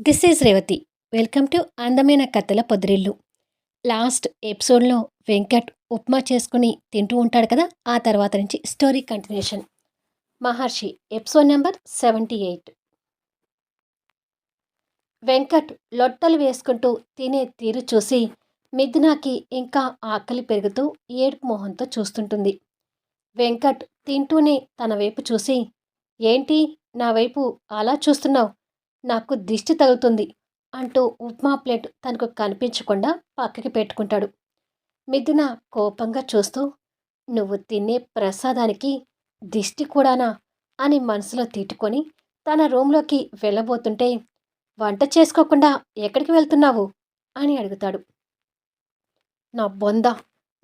This is Revathi. Welcome to అందమైన కథల పొదిరిల్లు. Last ఎపిసోడ్లో వెంకట్ ఉప్మా చేసుకుని తింటూ ఉంటాడు కదా ఆ తర్వాత నుంచి story continuation. Maharshi episode number seventy eight. Venkat లొట్టలు వేసుకుంటూ తినే తీరు చూసి మిథునాకి ఇంకా ఆకలి పెరుగుతూ ఏడుపు మొహంతో చూస్తుంటుంది. వెంకట్ తింటూనే తన వైపు చూసి ఏంటి నా వైపు అలా చూస్తున్నావు? నాకు దిష్టి తగులుతుంది అంటూ ఉప్మా ప్లేట్ తనకు కనిపించకుండా పక్కకి పెట్టుకుంటాడు. మిథున కోపంగా చూస్తూ నువ్వు తినే ప్రసాదానికి దిష్టి కూడానా? అని మనసులో తిట్టుకొని తన రూంలోకి వెళ్ళబోతుంటే వంట చేసుకోకుండా ఎక్కడికి వెళ్తున్నావు? అని అడుగుతాడు. నా బొంద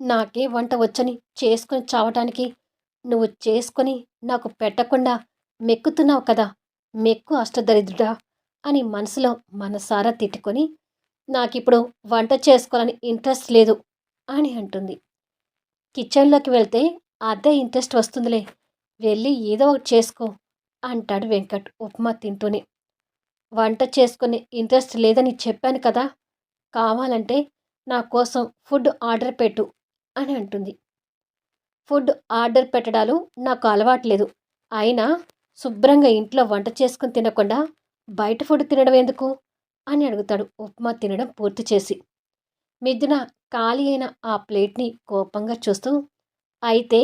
నాకే వంట వచ్చని చేసుకొని చావటానికి నువ్వు చేసుకొని నాకు పెట్టకుండా మెక్కుతున్నావు కదా మెక్కు అష్టదరిద్రుడా అని మనసులో మనసారా తిట్టుకొని నాకిప్పుడు వంట చేసుకోవాలని ఇంట్రెస్ట్ లేదు అని అంటుంది. కిచెన్లోకి వెళ్తే అదే ఇంట్రెస్ట్ వస్తుందిలే వెళ్ళి ఏదో ఒకటి చేసుకో అంటాడు వెంకట్ ఉప్మా తింటూనే. వంట చేసుకునే ఇంట్రెస్ట్ లేదని చెప్పాను కదా కావాలంటే నా కోసం ఫుడ్ ఆర్డర్ పెట్టు అని అంటుంది. ఫుడ్ ఆర్డర్ పెట్టడాలు నాకు అలవాట్లేదు అయినా శుభ్రంగా ఇంట్లో వంట చేసుకుని తినకుండా బయట ఫుడ్ తినడం ఎందుకు? అని అడుగుతాడు ఉప్మా తినడం పూర్తి చేసి. మిథున ఖాళీ అయిన ఆ ప్లేట్ని కోపంగా చూస్తూ అయితే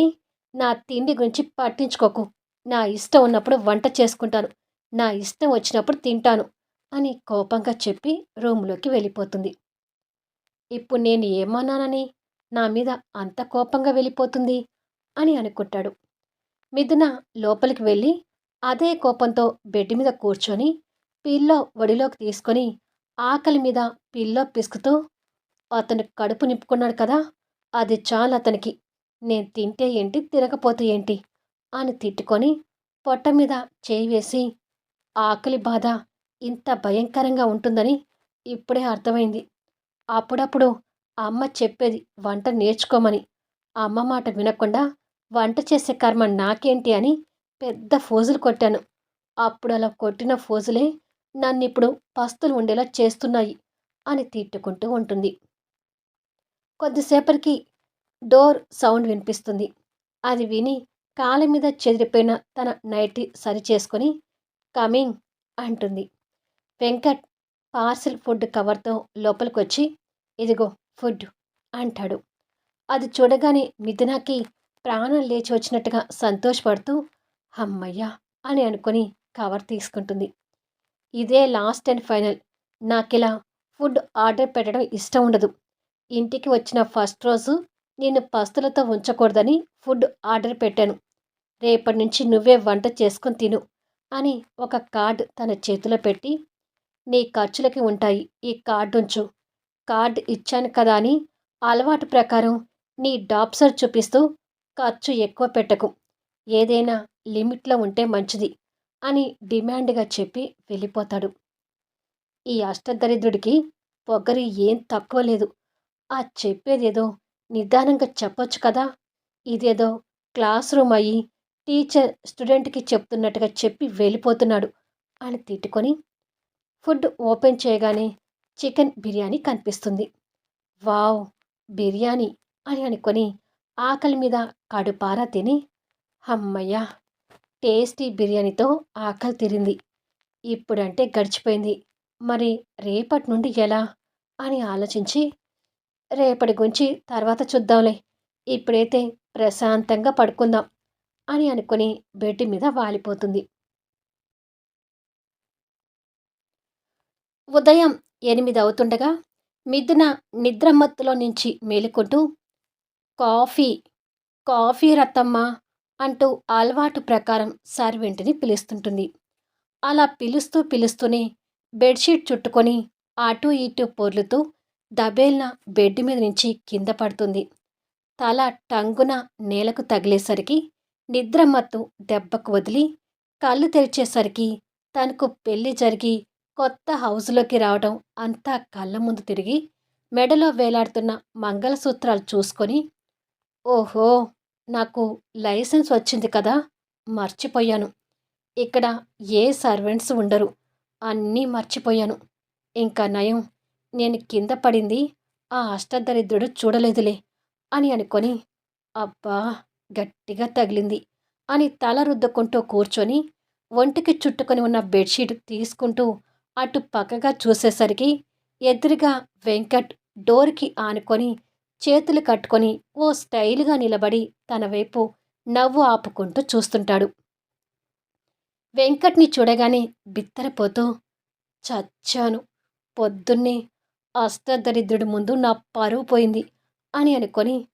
నా తిండి గురించి పట్టించుకోకు. నా ఇష్టం ఉన్నప్పుడు వంట చేసుకుంటాను. నా ఇష్టం వచ్చినప్పుడు తింటాను అని కోపంగా చెప్పి రూమ్లోకి వెళ్ళిపోతుంది. ఇప్పుడు నేను ఏమన్నానని? నా మీద అంత కోపంగా వెళ్ళిపోతుంది? అని అనుకుంటాడు. మిథున లోపలికి వెళ్ళి అదే కోపంతో బెడ్ మీద కూర్చొని పిల్లో ఒడిలోకి తీసుకొని ఆకలి మీద పిల్లో పిసుకుతూ అతను కడుపు నింపుకున్నాడు కదా అది చాలు అతనికి. నేను తింటే ఏంటి తినకపోతే ఏంటి? అని తిట్టుకొని పొట్ట మీద చేయి వేసి ఆకలి బాధ ఇంత భయంకరంగా ఉంటుందని ఇప్పుడే అర్థమైంది. అప్పుడప్పుడు అమ్మ చెప్పేది వంట నేర్చుకోమని. అమ్మ మాట వినకుండా వంట చేసే కర్మ నాకేంటి అని పెద్ద ఫోజులు కొట్టాను. అప్పుడు అలా కొట్టిన ఫోజులే నన్ను ఇప్పుడు పస్తులు ఉండేలా చేస్తున్నాయి అని తిట్టుకుంటూ ఉంటుంది. కొద్దిసేపటికి డోర్ సౌండ్ వినిపిస్తుంది. అది విని కాళ్ళ మీద చెదిరిపోయిన తన నైటీ సరి చేసుకొని కమింగ్ అంటుంది. వెంకట్ పార్సిల్ ఫుడ్ కవర్తో లోపలికొచ్చి ఇదిగో ఫుడ్ అంటాడు. అది చూడగానే మిథునాకి ప్రాణం లేచి వచ్చినట్టుగా సంతోషపడుతూ అమ్మయ్యా అని అనుకొని కవర్ తీసుకుంటుంది. ఇదే లాస్ట్ అండ్ ఫైనల్. నాకిలా ఫుడ్ ఆర్డర్ పెట్టడం ఇష్టం ఉండదు. ఇంటికి వచ్చిన ఫస్ట్ రోజు నేను పస్తులతో ఉంచకూడదని ఫుడ్ ఆర్డర్ పెట్టాను. రేపటి నుంచి నువ్వే వంట చేసుకొని తిను అని ఒక కార్డు తన చేతిలో పెట్టి నీ ఖర్చులకి ఉంటాయి ఈ కార్డు ఉంచు. కార్డు ఇచ్చాను కదా అని అలవాటు ప్రకారం నీ డాప్సర్ చూపిస్తూ ఖర్చు ఎక్కువ పెట్టకు. ఏదైనా లిమిట్లో ఉంటే మంచిది. అని డిమాండ్గా చెప్పి వెళ్ళిపోతాడు. ఈ అష్టదరిద్రుడికి పొగరి ఏం తక్కువ లేదు. ఆ చెప్పేదేదో నిదానంగా చెప్పొచ్చు కదా? ఇదేదో క్లాస్ రూమ్ అయ్యి టీచర్ స్టూడెంట్కి చెప్తున్నట్టుగా చెప్పి వెళ్ళిపోతున్నాడు అని తిట్టుకొని ఫుడ్ ఓపెన్ చేయగానే చికెన్ బిర్యానీ కనిపిస్తుంది. వావ్! బిర్యానీ అని అనుకొని ఆకలి మీద కడుపారా తిని అమ్మయ్యా! టేస్టీ బిర్యానీతో ఆకలి తిరింది. ఇప్పుడంటే గడిచిపోయింది. మరి రేపటి నుండి ఎలా? అని ఆలోచించి రేపటి గురించి తర్వాత చూద్దాంలే. ఇప్పుడైతే ప్రశాంతంగా పడుకుందాం అని అనుకుని బెడ్ మీద వాలిపోతుంది. ఉదయం ఎనిమిది అవుతుండగా మిథున నిద్రమత్తులో నుంచి మేలుకుంటూ కాఫీ కాఫీ రత్తమ్మ అంటూ అలవాటు ప్రకారం సర్వెంట్ని పిలుస్తుంటుంది. అలా పిలుస్తూ పిలుస్తూనే బెడ్షీట్ చుట్టుకొని అటు ఇటు పొర్లుతూ దబేల్న బెడ్ మీద నుంచి కింద పడుతుంది. తల టంగున నేలకు తగిలేసరికి నిద్రమత్తు దెబ్బకు వదిలి కళ్ళు తెరిచేసరికి తనకు పెళ్ళి జరిగి కొత్త హౌస్లోకి రావడం అంతా కళ్ళ ముందు తిరిగి మెడలో వేలాడుతున్న మంగళసూత్రాలు చూసుకొని ఓహో! నాకు లైసెన్స్ వచ్చింది కదా మర్చిపోయాను. ఇక్కడ ఏ సర్వెంట్స్ ఉండరు అన్నీ మర్చిపోయాను. ఇంకా నయం నేను కింద పడింది ఆ అష్టదరిద్రుడు చూడలేదులే అని అనుకొని అబ్బా గట్టిగా తగిలింది అని తల రుద్దుకుంటూ కూర్చొని ఒంటికి చుట్టుకొని ఉన్న బెడ్షీట్ తీసుకుంటూ అటు పక్కగా చూసేసరికి ఎదురుగా వెంకట్ డోర్కి ఆనుకొని చేతులు కట్టుకొని ఓ స్టైల్గా నిలబడి తన వైపు నవ్వు ఆపుకుంటూ చూస్తుంటాడు. వెంకట్ని చూడగానే బిత్తరపోతూ చచ్చాను. పొద్దున్నే అష్టదరిద్రుడి ముందు నా పరువు పోయింది అని అనుకొని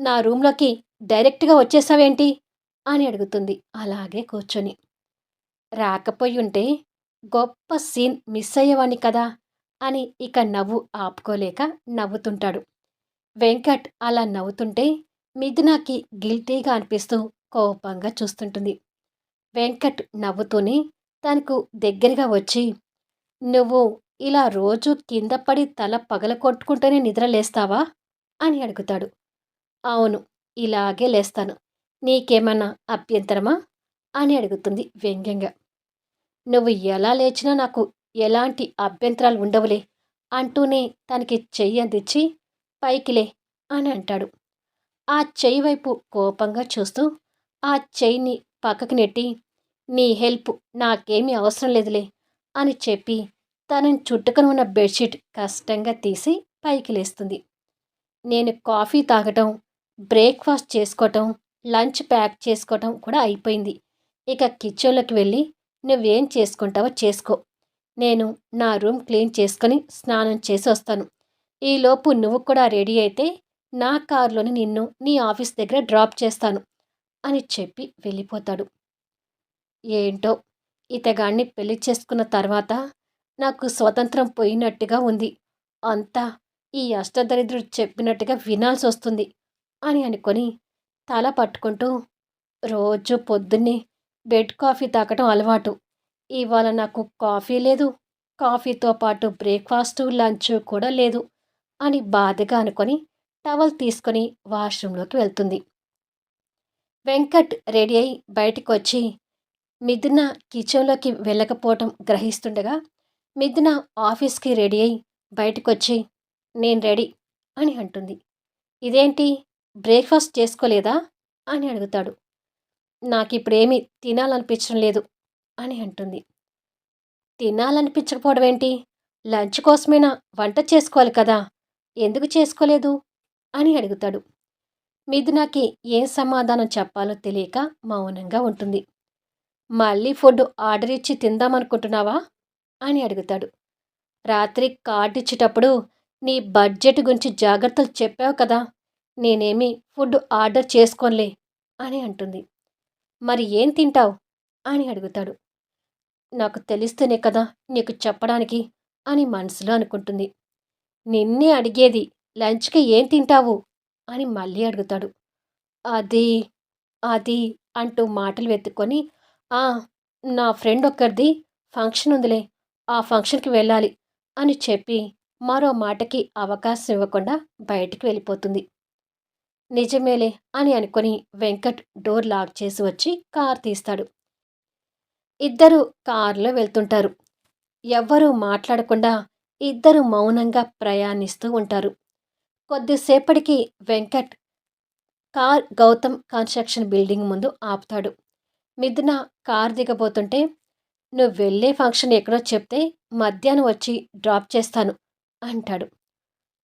నా రూమ్లోకి డైరెక్ట్గా వచ్చేసావేంటి? అని అడుగుతుంది అలాగే కూర్చొని. రాకపోయి ఉంటే గొప్ప సీన్ మిస్ అయ్యేవాణ్ణి కదా అని ఇక నవ్వు ఆపుకోలేక నవ్వుతుంటాడు. వెంకట్ అలా నవ్వుతుంటే మిథునాకి గిల్టీగా అనిపిస్తూ కోపంగా చూస్తుంటుంది. వెంకట్ నవ్వుతూనే తనకు దగ్గరగా వచ్చి నువ్వు ఇలా రోజు కింద పడి తల పగల కొట్టుకుంటూనే నిద్రలేస్తావా అని అడుగుతాడు. అవును ఇలాగే లేస్తాను. నీకేమన్నా అభ్యంతరమా? అని అడుగుతుంది వ్యంగ్యంగా. నువ్వు ఎలా లేచినా నాకు ఎలాంటి అభ్యంతరాలు ఉండవులే అంటూనే తనకి చెయ్యి అందించి పైకిలే అని అంటాడు. ఆ చెయ్యి వైపు కోపంగా చూస్తూ ఆ చెయ్యిని పక్కకు నెట్టి నీ హెల్ప్ నాకేమీ అవసరం లేదులే అని చెప్పి తనని చుట్టుకొని ఉన్న బెడ్షీట్ కష్టంగా తీసి పైకి లేస్తుంది నేను కాఫీ తాగటం బ్రేక్ఫాస్ట్ చేసుకోవటం లంచ్ ప్యాక్ చేసుకోవటం కూడా అయిపోయింది. ఇక కిచెన్లోకి వెళ్ళి నువ్వేం చేసుకుంటావో చేసుకో. నేను నా రూమ్ క్లీన్ చేసుకొని స్నానం చేసి వస్తాను. ఈలోపు నువ్వు కూడా రెడీ అయితే నా కారులోని నిన్ను నీ ఆఫీస్ దగ్గర డ్రాప్ చేస్తాను అని చెప్పి వెళ్ళిపోతాడు. ఏంటో ఇతగాన్ని పెళ్ళి చేసుకున్న తర్వాత నాకు స్వతంత్రం పోయినట్టుగా ఉంది. అంతా ఈ అష్టదరిద్రుడు చెప్పినట్టుగా వినాల్సి వస్తుంది అని అనుకొని తల పట్టుకుంటూ రోజు పొద్దున్నే బెడ్ కాఫీ తాగటం అలవాటు. ఇవాళ నాకు కాఫీ లేదు కాఫీతో పాటు బ్రేక్ఫాస్ట్ లంచ్ కూడా లేదు. అని బాధగా అనుకొని టవల్ తీసుకొని వాష్రూంలోకి వెళ్తుంది. వెంకట్ రెడీ అయి బయటకు వచ్చి మిథున కిచెన్లోకి వెళ్ళకపోవటం గ్రహిస్తుండగా మిథున ఆఫీస్కి రెడీ అయి బయటకొచ్చి నేను రెడీ అని అంటుంది. ఇదేంటి? బ్రేక్ఫాస్ట్ చేసుకోలేదా? అని అడుగుతాడు. నాకు ఇప్పుడేమీ తినాలనిపించడం లేదు అని అంటుంది. తినాలనిపించకపోవడం ఏంటి లంచ్ కోసమైనా వంట చేసుకోవాలి కదా ఎందుకు చేసుకోలేదు? అని అడుగుతాడు. మిథునాకి ఏం సమాధానం చెప్పాలో తెలియక మౌనంగా ఉంటుంది. మళ్ళీ ఫుడ్ ఆర్డర్ ఇచ్చి తిందామనుకుంటున్నావా? అని అడుగుతాడు. రాత్రి కార్డు ఇచ్చేటప్పుడు నీ బడ్జెట్ గురించి జాగ్రత్తలు చెప్పావు కదా? నేనేమి ఫుడ్ ఆర్డర్ చేసుకోనులే అని అంటుంది. మరి ఏం తింటావు? అని అడుగుతాడు. నాకు తెలిస్తేనే కదా నీకు చెప్పడానికి అని మనసులో అనుకుంటుంది. నిన్నే అడిగేది లంచ్కి ఏం తింటావు? అని మళ్ళీ అడుగుతాడు. అది అది అంటూ మాటలు వెతుక్కొని ఆ నా ఫ్రెండ్ ఒక్కరిది ఫంక్షన్ ఉందిలే ఆ ఫంక్షన్కి వెళ్ళాలి అని చెప్పి మరో మాటకి అవకాశం ఇవ్వకుండా బయటికి వెళ్ళిపోతుంది. నిజమేలే అని అనుకుని వెంకట్ డోర్ లాక్ చేసి వచ్చి కార్ తీస్తాడు. ఇద్దరు కారులో వెళ్తుంటారు. ఎవ్వరూ మాట్లాడకుండా ఇద్దరు మౌనంగా ప్రయాణిస్తూ ఉంటారు. కొద్దిసేపటికి Venkat car Gautham construction building ముందు ఆపుతాడు. మిథున కార్ దిగబోతుంటే నువ్వు వెళ్ళే ఫంక్షన్ ఎక్కడో చెప్తే మధ్యాహ్నం వచ్చి డ్రాప్ చేస్తాను అంటాడు.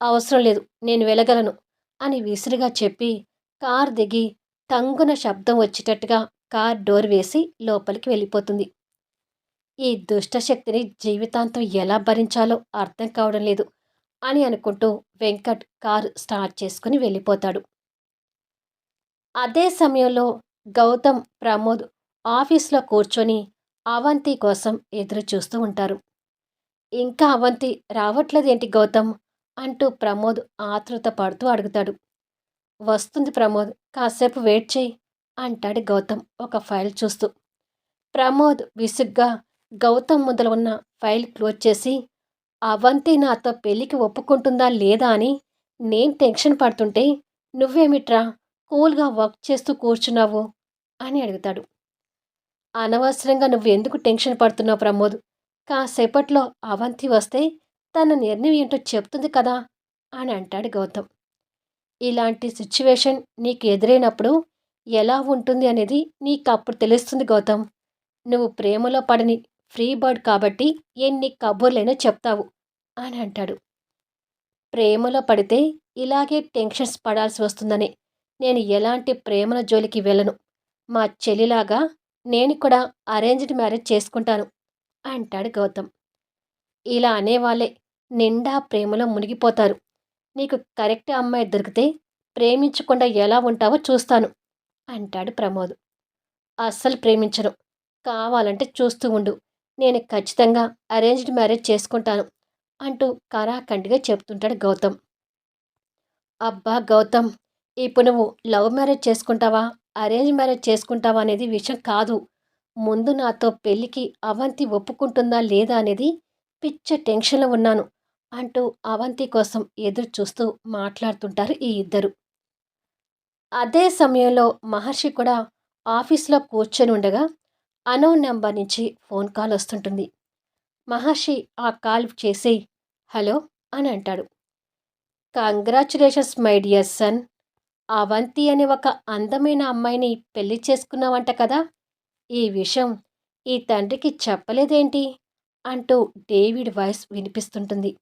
అవసరం లేదు నేను వెళ్ళగలను అని విసురుగా చెప్పి కార్ దిగి తంగున శబ్దం వచ్చేటట్టుగా కార్ డోర్ వేసి లోపలికి వెళ్ళిపోతుంది. ఈ దుష్టశక్తిని జీవితాంతం ఎలా భరించాలో అర్థం కావడం లేదు అని అనుకుంటూ వెంకట్ కారు స్టార్ట్ చేసుకుని వెళ్ళిపోతాడు. అదే సమయంలో గౌతమ్ ప్రమోద్ ఆఫీస్లో కూర్చొని అవంతి కోసం ఎదురు చూస్తూ ఉంటారు. ఇంకా అవంతి రావట్లేదేంటి గౌతమ్? అంటూ ప్రమోద్ ఆతృత పడుతూ అడుగుతాడు. వస్తుంది ప్రమోద్ కాసేపు వెయిట్ చేయి అంటాడు గౌతమ్ ఒక ఫైల్ చూస్తూ. ప్రమోద్ విసుగ్గా గౌతమ్ ముందల ఉన్న ఫైల్ క్లోజ్ చేసి అవంతి నాతో పెళ్ళికి ఒప్పుకుంటుందా లేదా అని నేను టెన్షన్ పడుతుంటే నువ్వేమిట్రా కూల్గా వర్క్ చేస్తూ కూర్చున్నావు? అని అడుగుతాడు. అనవసరంగా నువ్వు ఎందుకు టెన్షన్ పడుతున్నావు ప్రమోద్? కాసేపట్లో అవంతి వస్తే తన నిర్ణయం ఏంటో చెప్తుంది కదా అని అంటాడు గౌతమ్. ఇలాంటి సిచ్యువేషన్ నీకు ఎదురైనప్పుడు ఎలా ఉంటుంది అనేది నీకు అప్పుడు తెలుస్తుంది గౌతమ్. నువ్వు ప్రేమలో పడని ఫ్రీ బర్డ్ కాబట్టి ఎన్ని కబుర్లైనా చెప్తావు అని అంటాడు. ప్రేమలో పడితే ఇలాగే టెన్షన్స్ పడాల్సి వస్తుందని. నేను ఎలాంటి ప్రేమల జోలికి వెళ్ళను. మా చెల్లిలాగా నేను కూడా అరేంజ్డ్ మ్యారేజ్ చేసుకుంటాను అంటాడు గౌతమ్. ఇలా అనేవాళ్ళే నిండా ప్రేమలో మునిగిపోతారు. నీకు కరెక్ట్ అమ్మాయి దొరికితే ప్రేమించకుండా ఎలా ఉంటావో చూస్తాను అంటాడు ప్రమోద్. అస్సలు ప్రేమించను. కావాలంటే చూస్తూ ఉండు. నేను ఖచ్చితంగా అరేంజ్డ్ మ్యారేజ్ చేసుకుంటాను అంటూ కరాఖండిగా చెప్తుంటాడు గౌతమ్. అబ్బా గౌతమ్ ఇప్పుడు నువ్వు లవ్ మ్యారేజ్ చేసుకుంటావా? అరేంజ్ మ్యారేజ్ చేసుకుంటావా అనేది విషయం కాదు. ముందు నాతో పెళ్ళికి అవంతి ఒప్పుకుంటుందా లేదా అనేది పిచ్చ టెన్షన్లో ఉన్నాను అంటూ అవంతి కోసం ఎదురు చూస్తూ మాట్లాడుతుంటారు ఈ ఇద్దరు. అదే సమయంలో మహర్షి కూడా ఆఫీస్లో కూర్చొని ఉండగా అనోన్ నెంబర్ నుంచి ఫోన్ కాల్ వస్తుంటుంది. మహర్షి ఆ కాల్ చేసి హలో అని అంటాడు. Congratulations my dear son. Avanthi అనే ఒక అందమైన అమ్మాయిని పెళ్ళి చేసుకున్నావంట కదా? ఈ విషయం ఈ తండ్రికి చెప్పలేదేంటి? అంటూ డేవిడ్ వాయిస్ వినిపిస్తుంటుంది.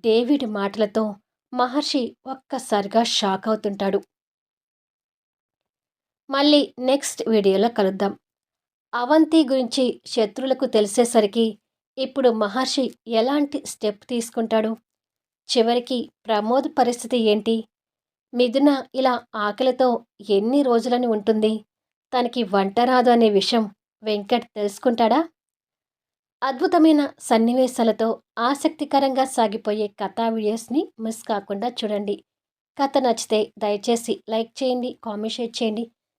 డేవిడ్ మాటలతో మహర్షి ఒక్కసారిగా షాక్ అవుతుంటాడు. మళ్ళీ నెక్స్ట్ వీడియోలో కలుద్దాం. అవంతి గురించి శత్రులకు తెలిసేసరికి ఇప్పుడు మహర్షి ఎలాంటి స్టెప్ తీసుకుంటాడు? చివరికి ప్రమోద్ పరిస్థితి ఏంటి? మిథున ఇలా ఆకలితో ఎన్ని రోజులని ఉంటుంది? తనకి వంట రాదు అనే విషయం వెంకట్ తెలుసుకుంటాడా? అద్భుతమైన సన్నివేశాలతో ఆసక్తికరంగా సాగిపోయే కథా వీడియోస్ని మిస్ కాకుండా చూడండి. కథ నచ్చితే దయచేసి లైక్ చేయండి కామెంట్ షేర్ చేయండి.